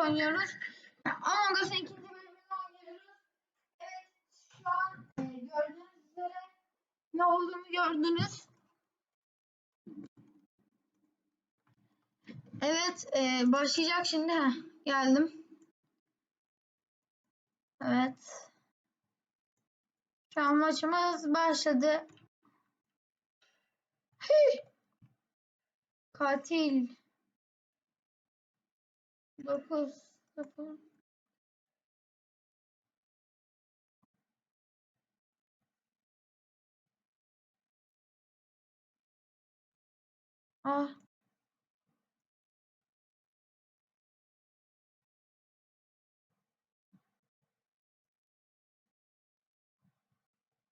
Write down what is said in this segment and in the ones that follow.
oynuyoruz. Among Us'ın ikinci bölümünü oynuyoruz. Evet şu an e, gördüğünüz üzere ne olduğunu gördünüz. Evet e, başlayacak şimdi. Heh, geldim. Evet. Şu an maçımız başladı. Hii. Katil. 9 9 Ah.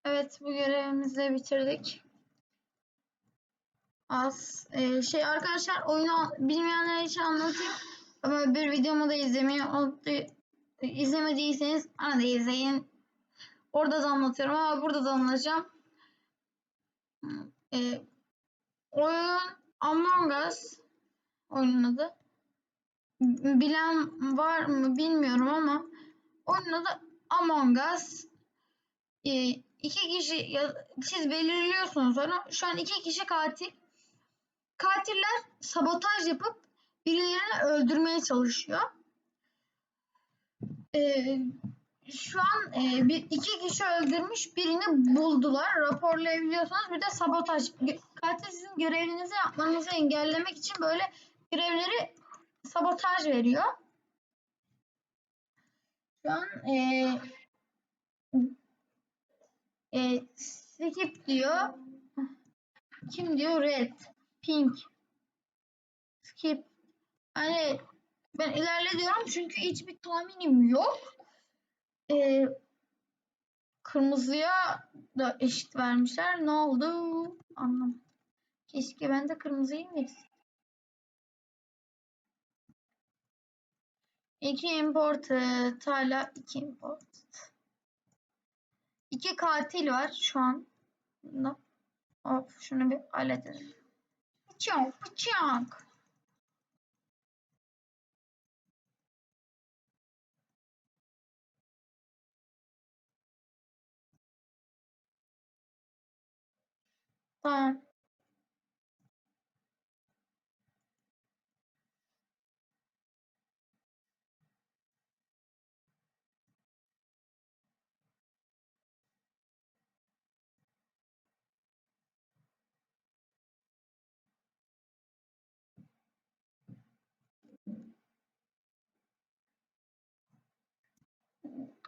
Evet bu görevimizi bitirdik. Az e, şey arkadaşlar oyunu bilmeyenler için anlatayım. Ama bir videomu da izlemeyi unuttu- izlemediyseniz ana da izleyin. Orada da anlatıyorum ama burada da anlatacağım. E, oyun Among Us oyunun adı. Bilen var mı bilmiyorum ama oyunun adı Among Us. E, iki kişi ya, siz belirliyorsunuz onu. Şu an iki kişi katil. Katiller sabotaj yapıp birilerini öldürmeye çalışıyor. Ee, şu an e, bir iki kişi öldürmüş, birini buldular. Raporlayabiliyorsunuz. Bir de sabotaj. Katil sizin görevinizi yapmanızı engellemek için böyle görevleri sabotaj veriyor. Şu an e, e, skip diyor. Kim diyor? Red. Pink. Skip. Hani ben ilerle diyorum çünkü hiçbir tahminim yok. Ee, kırmızıya da eşit vermişler. Ne oldu? Anlamadım. Keşke ben de kırmızıyı mı İki imported. Hala iki imported. İki katil var şu an. Of şunu bir halledelim. Bıçak bıçak. Tamam.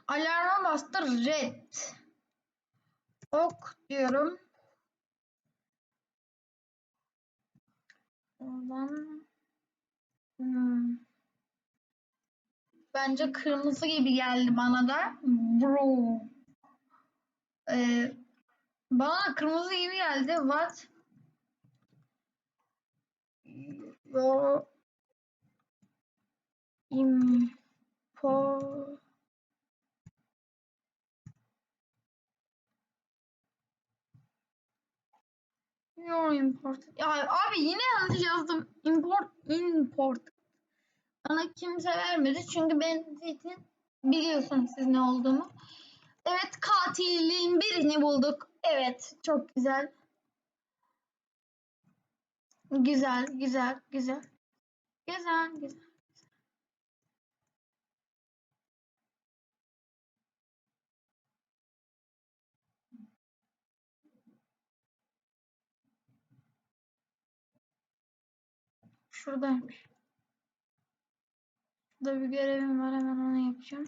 Alarma bastır red. Ok diyorum. Oradan hmm. Bence kırmızı gibi geldi bana da. Bro. Ee, bana kırmızı gibi geldi. What? Your import Your import. Ya abi yine yanlış yazdım. Import import. Bana kimse vermedi çünkü ben zaten biliyorsunuz siz ne olduğumu. Evet katilin birini bulduk. Evet çok güzel. Güzel güzel güzel. Güzel güzel. Şuradaymış. Şurada bir görevim var hemen onu yapacağım.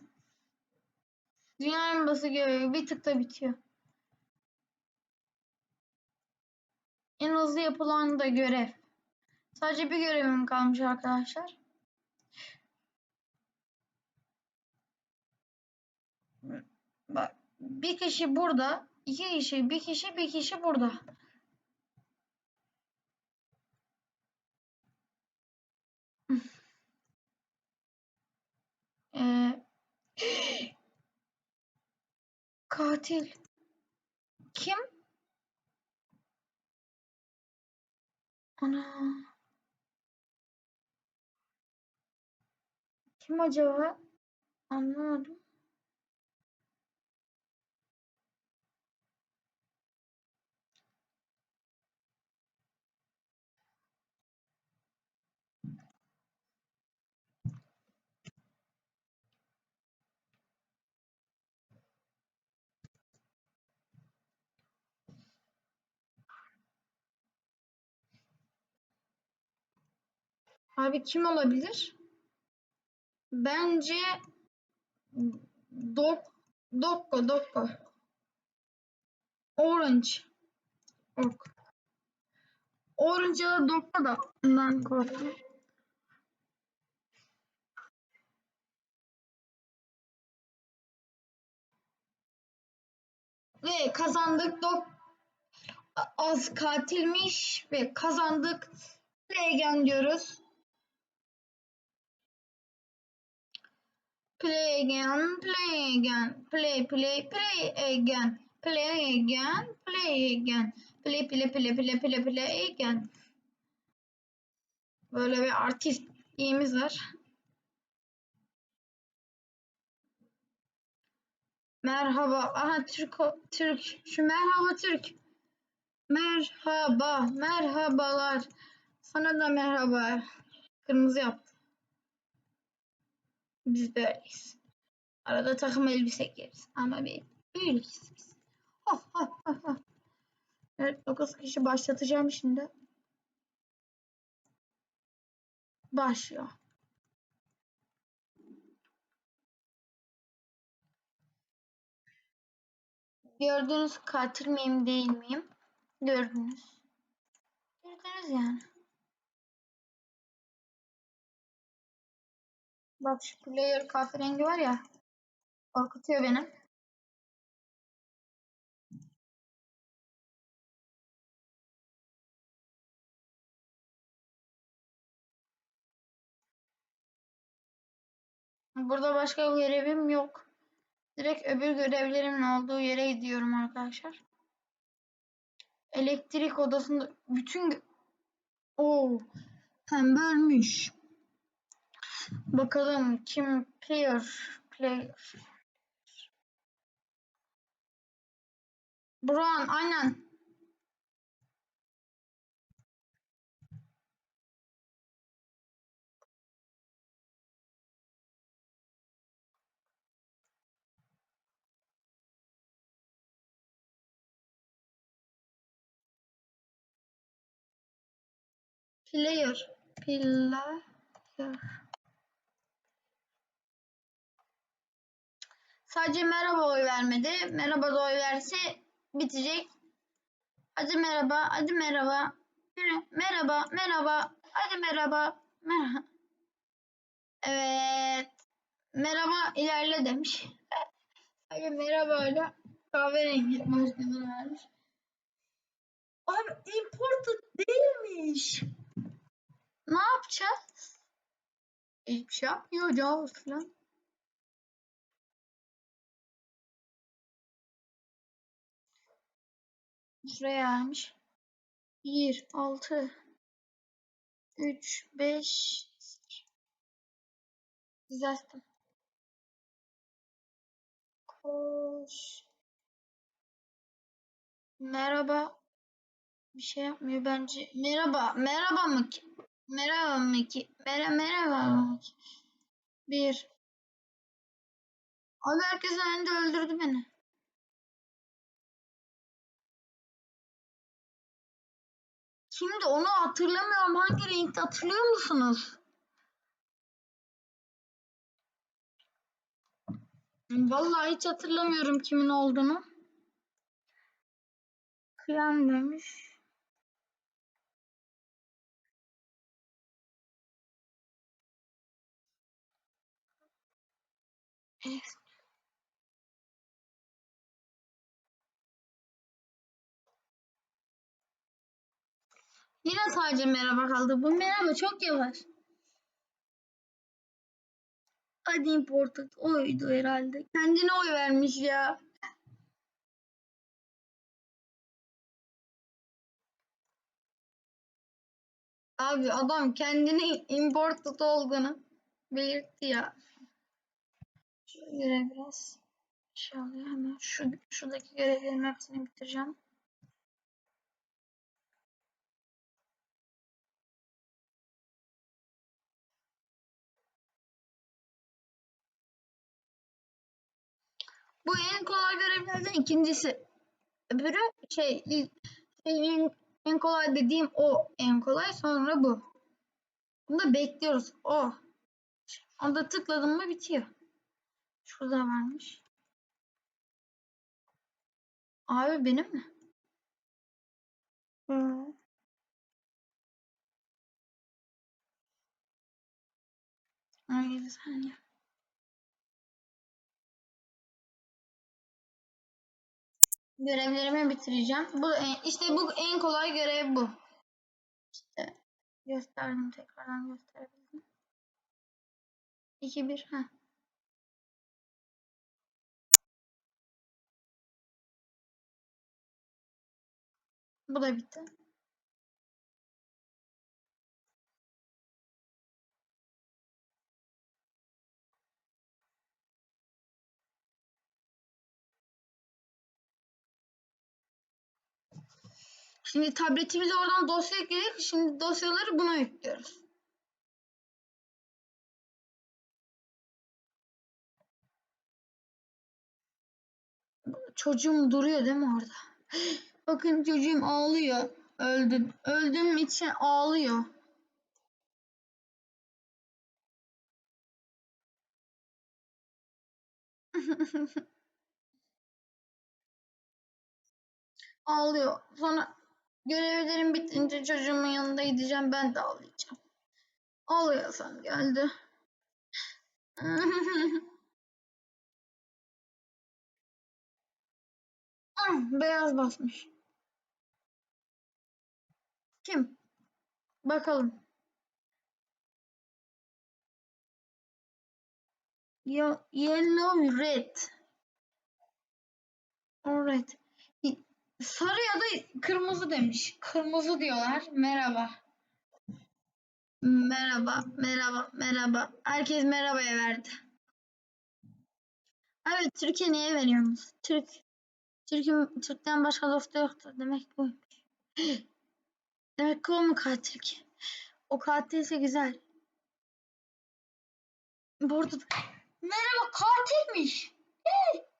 Dünya elması görevi bir tıkta bitiyor. En hızlı yapılan da görev. Sadece bir görevim kalmış arkadaşlar. Bak bir kişi burada, iki kişi, bir kişi, bir kişi burada. Katil. Kim? Ana. Kim acaba? Anlamadım. Abi kim olabilir? Bence Dok Dokko Dokko. Orange. Ok. Orange ya da Dokko da ondan korktum. Ve kazandık. Dok az katilmiş ve kazandık. Again diyoruz. Play again, play again, play, play, play again, play again, play again, play, play, play, play, play, play again. Böyle bir artistliğimiz var. Merhaba. Aha Türk, Türk. Şu merhaba Türk. Merhaba, merhabalar. Sana da merhaba. Kırmızı yaptı. Biz böyleyiz. Arada takım elbise giyeriz. Ama bir böyleyiz biz. Evet 9 kişi başlatacağım şimdi. Başlıyor. Gördünüz katil miyim değil miyim? Gördünüz. Gördünüz yani. Bak şu player kahverengi var ya. Korkutuyor beni. Burada başka görevim yok. Direkt öbür görevlerimin olduğu yere gidiyorum arkadaşlar. Elektrik odasında bütün o pembe ölmüş. Bakalım kim player player. Brown aynen. Player. Player. Sadece merhaba oy vermedi. Merhaba da oy verse bitecek. Hadi merhaba, hadi merhaba. Merhaba, merhaba. Hadi merhaba. Merhaba. Evet. Merhaba ilerle demiş. Sadece merhaba ile kahverengi başlığını vermiş. Abi imported değilmiş. Ne yapacağız? Hiçbir şey yapmayacağız falan. Şuraya vermiş. 1, 6, 3, 5, düzelttim. Koş. Merhaba. Bir şey yapmıyor bence. Merhaba. Merhaba mı ki? Merhaba mı ki? Mer merhaba mı ki? Bir. Abi herkes önünde öldürdü beni. Şimdi onu hatırlamıyorum. Hangi renkte hatırlıyor musunuz? Vallahi hiç hatırlamıyorum kimin olduğunu. Kıyam demiş. Evet. Yine sadece merhaba kaldı. Bu merhaba çok yavaş. Hadi imported oydu herhalde. Kendine oy vermiş ya. Abi adam kendini imported olduğunu belirtti ya. Şöyle biraz oluyor. Hemen şu, şuradaki görevlerin hepsini bitireceğim. Bu en kolay görevlerden ikincisi. Öbürü şey, şey en, en kolay dediğim o en kolay sonra bu. Bunu da bekliyoruz. O. Onda tıkladım mı bitiyor. Şurada varmış. Abi benim mi? Hı. Ay bir saniye. Görevlerimi bitireceğim. Bu en- işte bu en kolay görev bu. İşte gösterdim tekrardan gösterebildim. 2 1 ha. Bu da bitti. Şimdi tabletimize oradan dosya yükledik. Şimdi dosyaları buna yüklüyoruz. Çocuğum duruyor değil mi orada? Bakın çocuğum ağlıyor. Öldüm. Öldüğüm için ağlıyor. ağlıyor. Sonra görevlerim bitince çocuğumun yanında gideceğim. Ben de ağlayacağım. Ağlıyorsam geldi. Ah, Beyaz basmış. Kim? Bakalım. Yo- Yellow, red. O red. Sarı ya da kırmızı demiş. Kırmızı diyorlar. Merhaba. Merhaba, merhaba, merhaba. Herkes merhabaya verdi. Evet, Türkiye neye veriyorsunuz? Türk. Türk'ün, Türk'ten başka dostu yoktu. Demek buymuş. Demek ki o mu katil ki? O katilse güzel. Bu arada merhaba katilmiş. Hey!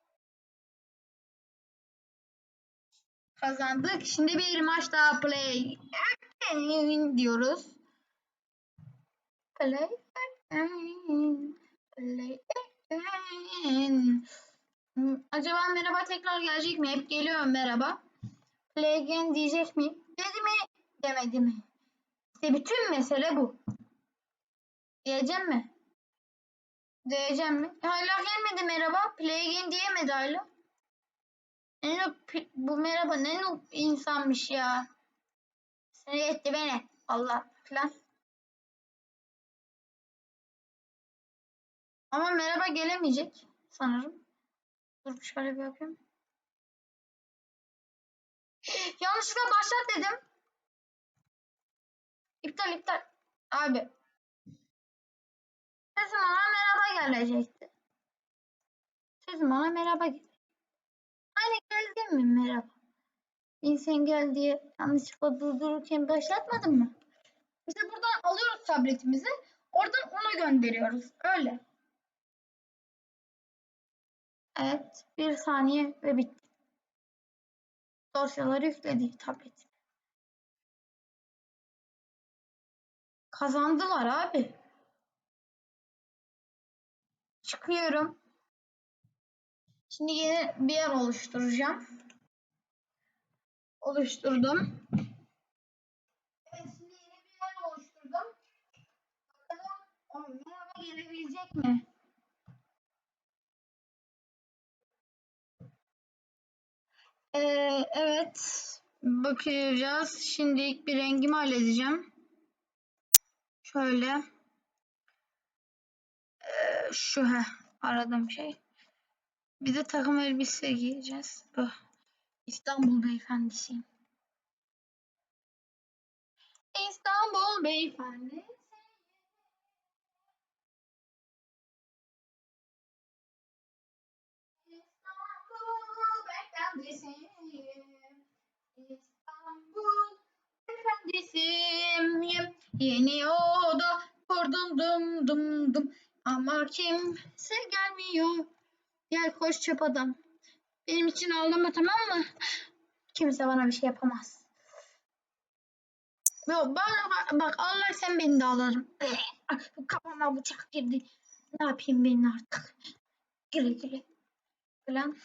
Kazandık. Şimdi bir maç daha play diyoruz. Play. Play Acaba merhaba tekrar gelecek mi? Hep geliyor merhaba. Play again diyecek mi? Dedi mi? Demedi mi? İşte bütün mesele bu. Diyeceğim mi? Diyeceğim mi? Hala gelmedi merhaba. Play again diyemedi hala. Ne noob, bu merhaba ne noob insanmış ya. Sinir etti beni. Allah filan. Ama merhaba gelemeyecek sanırım. Dur şöyle bir yapayım. Yanlışlıkla başlat dedim. İptal iptal. Abi. Sesim ona merhaba gelecekti. Sesim ona merhaba gelecekti. Hani geldin mi merhaba? İnsan gel diye yanlışlıkla durdururken başlatmadın mı? İşte buradan alıyoruz tabletimizi. Oradan ona gönderiyoruz. Öyle. Evet. Bir saniye ve bitti. Dosyaları yükledi tablet. Kazandılar abi. Çıkıyorum. Şimdi yeni bir yer oluşturacağım. Oluşturdum. Evet şimdi yeni bir yer oluşturdum. Bakalım merhaba gelebilecek mi? Ee, evet. Bakacağız. Şimdi ilk bir rengimi halledeceğim. Şöyle. Ee, şu he, aradığım şey. Bir de takım elbise giyeceğiz. Oh. İstanbul beyefendisiyim. İstanbul beyefendi. İstanbul beyefendisiyim. İstanbul beyefendisiyim. Yeni oda kurdum dum dum dum. Ama kimse gelmiyor. Gel koş çöp adam. Benim için ağlama tamam mı? Kimse bana bir şey yapamaz. Yok bana bak Allah sen beni de alırım. Bu kafama bıçak girdi. Ne yapayım ben artık? Güle güle. Falan.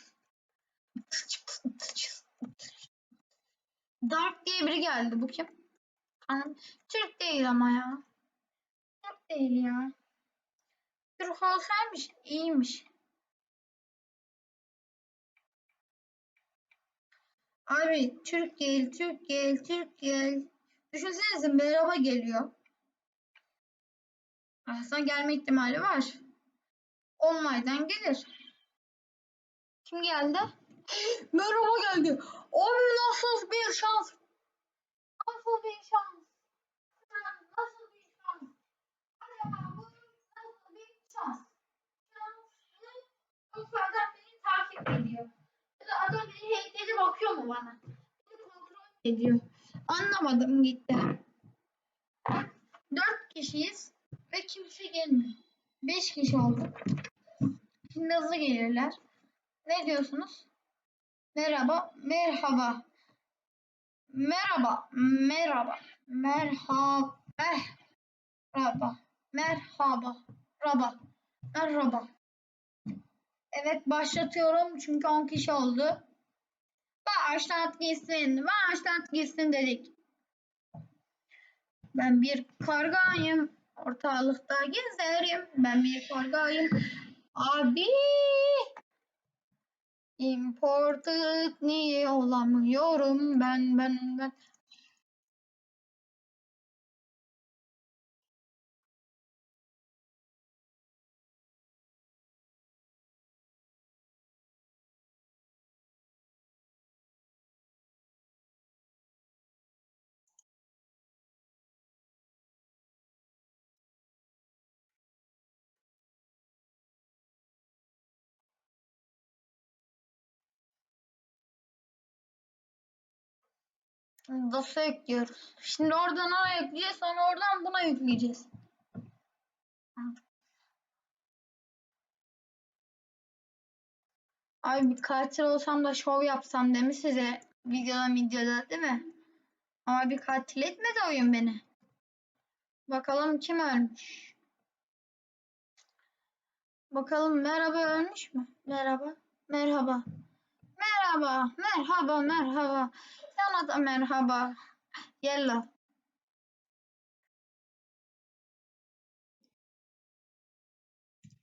Dark diye biri geldi. Bu kim? Türk değil ama ya. Türk değil ya. Türk olsaymış iyiymiş. Abi Türk değil, Türk değil, Türk değil. Düşünsenize merhaba geliyor. Aslında gelme ihtimali var. Online'dan gelir. Kim geldi? merhaba geldi. Abi nasıl bir şans? Nasıl bir şans? Nasıl bir şans? Acaba bu nasıl bir şans? Şanslı adam beni takip ediyor. Ya da adam beni hackledi bakıyor mu bana? Beni kontrol ediyor. Anlamadım gitti. Dört kişiyiz ve kimse gelmiyor. Beş kişi olduk. Şimdi hızlı gelirler. Ne diyorsunuz? Merhaba, merhaba. Merhaba, merhaba, merhaba, merhaba, merhaba, merhaba, merhaba. Evet başlatıyorum çünkü 10 kişi oldu. Başlat gitsin, başlat gitsin dedik. Ben bir kargayım, ortalıkta gezerim. Ben bir kargayım. Abi Imported niye olamıyorum ben ben ben. Dosya ekliyoruz. Şimdi oradan ona ekleyeceğiz sonra oradan buna yükleyeceğiz. Ay bir katil olsam da şov yapsam değil mi size? Videoda videoda değil mi? Ama bir katil etmedi oyun beni. Bakalım kim ölmüş? Bakalım merhaba ölmüş mü? Merhaba. Merhaba. Merhaba. Merhaba. Merhaba. Sana da merhaba. Yellow.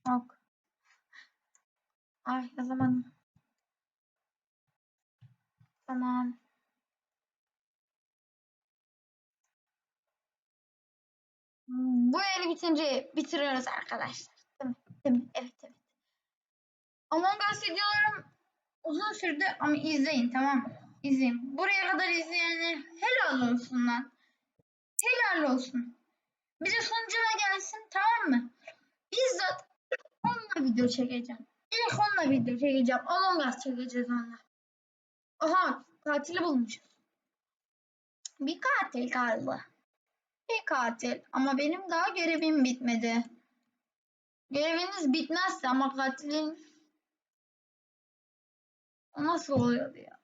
Ok. Ay yazamadım. Tamam. Bu eli bitince bitiriyoruz arkadaşlar. Değil mi? Değil mi? Evet evet. Among Us videolarım uzun sürdü ama izleyin tamam mı? İzleyin. Buraya kadar izleyene helal olsun lan. Helal olsun. Bir de sonucuna gelsin tamam mı? Bizzat onunla video çekeceğim. İlk onunla video çekeceğim. Among Us çekeceğiz onunla. Aha katili bulmuşuz. Bir katil kaldı. Bir katil. Ama benim daha görevim bitmedi. Göreviniz bitmezse ama katilin o nasıl oluyordu ya?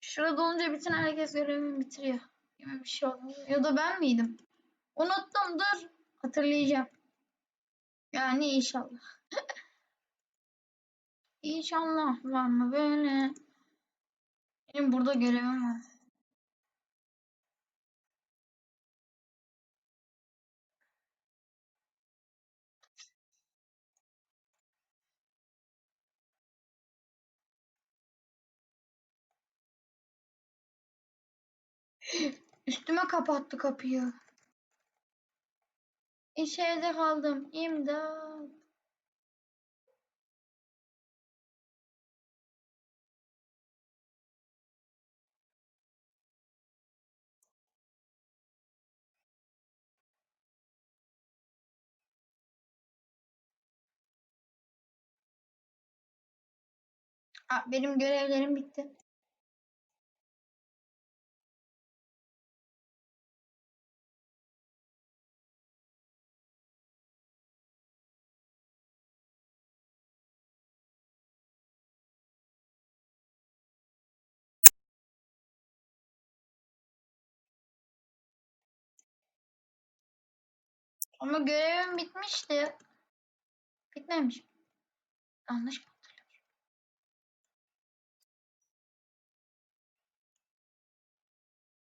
Şurada olunca bütün herkes görevini bitiriyor. Gibi bir şey oluyor. Ya da ben miydim? Unuttum dur. Hatırlayacağım. Yani inşallah. İnşallah var mı böyle? Benim burada görevim var. Üstüme kapattı kapıyı. İçeride kaldım. İmdat. Aa, benim görevlerim bitti. Ama görevim bitmişti. Bitmemiş. Yanlış mı hatırlıyorum?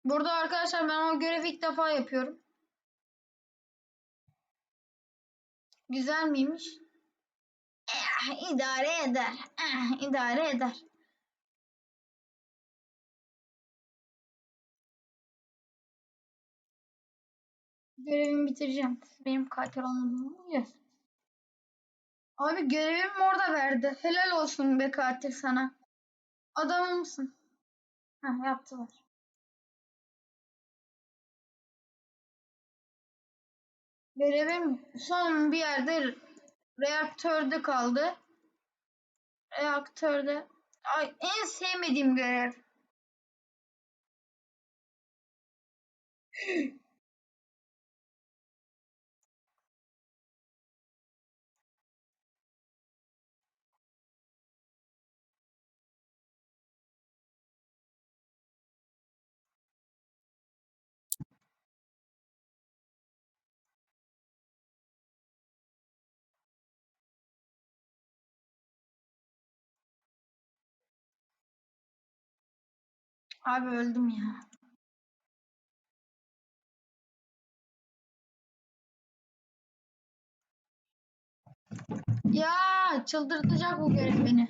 Burada arkadaşlar ben o görevi ilk defa yapıyorum. Güzel miymiş? Eh, idare eder. Eh, idare eder. Görevimi bitireceğim. Benim katil olmadığımı biliyorsunuz. Abi görevimi orada verdi. Helal olsun be katil sana. Adamımsın. Heh, yaptılar. Görevim son bir yerde reaktörde kaldı. Reaktörde. Ay, en sevmediğim görev. Abi öldüm ya. Ya çıldırtacak bu görev beni.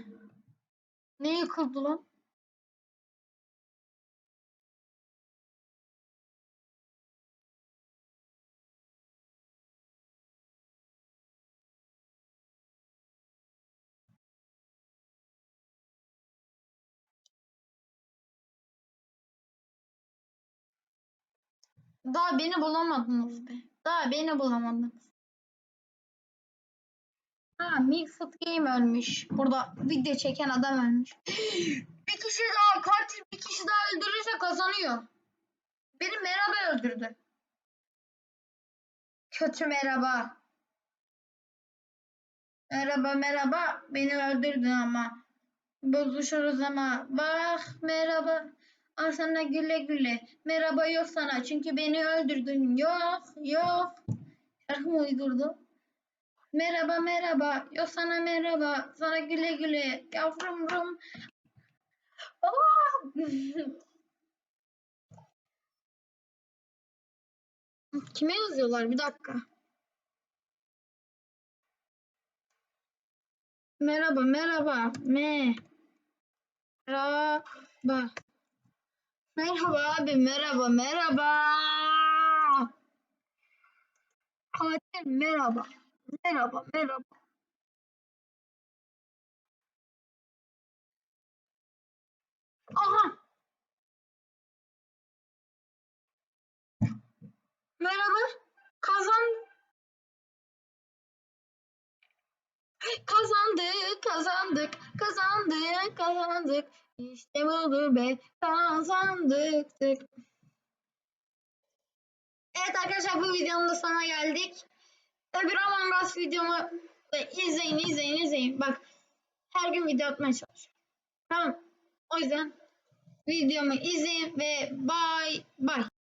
Ne yıkıldı lan? Daha beni bulamadınız be. Daha beni bulamadınız. Ha, Mixed Game ölmüş. Burada video çeken adam ölmüş. bir kişi daha katil bir kişi daha öldürürse kazanıyor. Beni merhaba öldürdü. Kötü merhaba. Merhaba merhaba beni öldürdün ama. Bozuşuruz ama. Bak merhaba. Al sana güle güle. Merhaba yok sana çünkü beni öldürdün. Yok yok. Şarkı mı uydurdu? Merhaba merhaba. Yok sana merhaba. Sana güle güle. Yavrum rum. Aa! Kime yazıyorlar? Bir dakika. Merhaba merhaba. Me. Merhaba. Merhaba abi merhaba merhaba. Katil merhaba. Merhaba merhaba. Aha. Merhaba. Kazan. Kazandık, kazandık, kazandık, kazandık. İşte budur be, kazandık. Evet arkadaşlar bu videonun da sonuna geldik. Öbür Among Us videomu izleyin, izleyin, izleyin. Bak her gün video atmaya çalışıyorum. Tamam. O yüzden videomu izleyin ve bye bye.